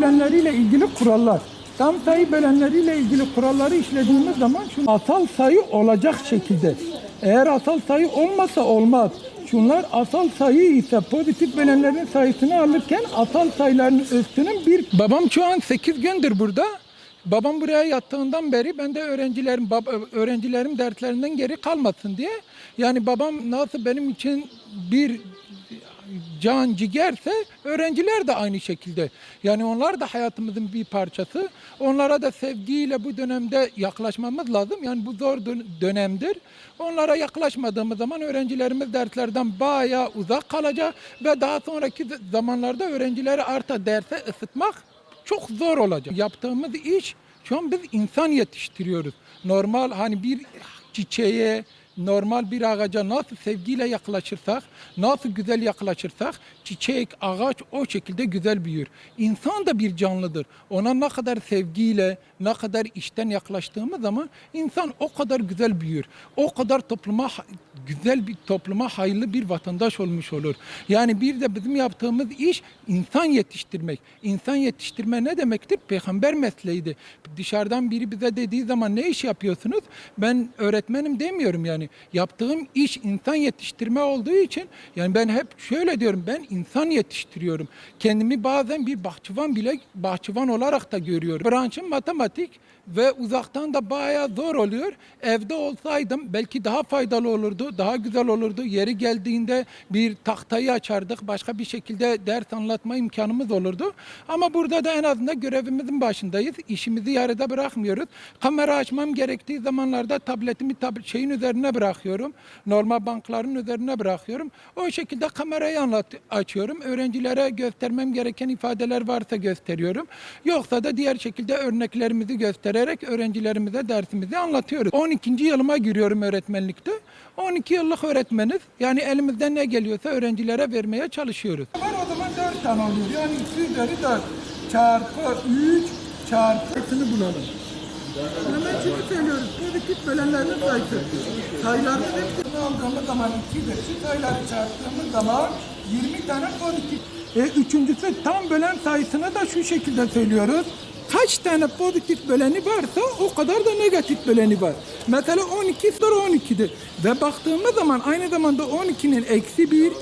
bölenleriyle ilgili kurallar. Tam sayı bölenleriyle ilgili kuralları işlediğimiz zaman şu asal sayı olacak şekilde. Eğer asal sayı olmasa olmaz. Şunlar asal sayı ise pozitif bölenlerin sayısını alırken asal sayıların üstünün bir... Babam şu an 8 gündür burada. Babam buraya yattığından beri ben de öğrencilerim bab- öğrencilerim dertlerinden geri kalmasın diye. Yani babam nasıl benim için bir can ciğerse öğrenciler de aynı şekilde. Yani onlar da hayatımızın bir parçası. Onlara da sevgiyle bu dönemde yaklaşmamız lazım. Yani bu zor dön- dönemdir. Onlara yaklaşmadığımız zaman öğrencilerimiz derslerden bayağı uzak kalacak ve daha sonraki zamanlarda öğrencileri artık derse ısıtmak çok zor olacak. Yaptığımız iş şu an biz insan yetiştiriyoruz. Normal hani bir çiçeğe, normal bir ağaca nasıl sevgiyle yaklaşırsak, nasıl güzel yaklaşırsak çiçek, ağaç o şekilde güzel büyür. İnsan da bir canlıdır. Ona ne kadar sevgiyle, ne kadar işten yaklaştığımız zaman insan o kadar güzel büyür. O kadar topluma güzel bir topluma hayırlı bir vatandaş olmuş olur. Yani bir de bizim yaptığımız iş insan yetiştirmek. İnsan yetiştirme ne demektir? Peygamber mesleğiydi. Dışarıdan biri bize dediği zaman ne iş yapıyorsunuz? Ben öğretmenim demiyorum yani. Yaptığım iş insan yetiştirme olduğu için yani ben hep şöyle diyorum ben insan yetiştiriyorum. Kendimi bazen bir bahçıvan bile bahçıvan olarak da görüyorum. Branşım matematik ve uzaktan da bayağı zor oluyor. Evde olsaydım belki daha faydalı olurdu, daha güzel olurdu. Yeri geldiğinde bir tahtayı açardık, başka bir şekilde ders anlatma imkanımız olurdu. Ama burada da en azından görevimizin başındayız. İşimizi yarıda bırakmıyoruz. Kamera açmam gerektiği zamanlarda tabletimi tab- şeyin üzerine bırakıyorum. Normal bankların üzerine bırakıyorum. O şekilde kamerayı anlat açıyorum. Öğrencilere göstermem gereken ifadeler varsa gösteriyorum. Yoksa da diğer şekilde örneklerimizi göstererek öğrencilerimize dersimizi anlatıyoruz. 12. yılıma giriyorum öğretmenlikte. 12 yıllık öğretmeniz. Yani elimizden ne geliyorsa öğrencilere vermeye çalışıyoruz. O zaman 4 tane oluyor. Yani 2 üzeri 4 çarpı 3 çarpı bulalım. Hemen şimdi söylüyoruz. Pozitif bölenlerin sayısı. Sayıların hepsini aldığımız zaman 2'dir. Şu sayıları çarptığımız zaman 20 tane pozitif. E, üçüncüsü tam bölen sayısını da şu şekilde söylüyoruz. Kaç tane pozitif böleni varsa o kadar da negatif böleni var. Mesela 12 sonra 12'dir. Ve baktığımız zaman aynı zamanda 12'nin eksi 1,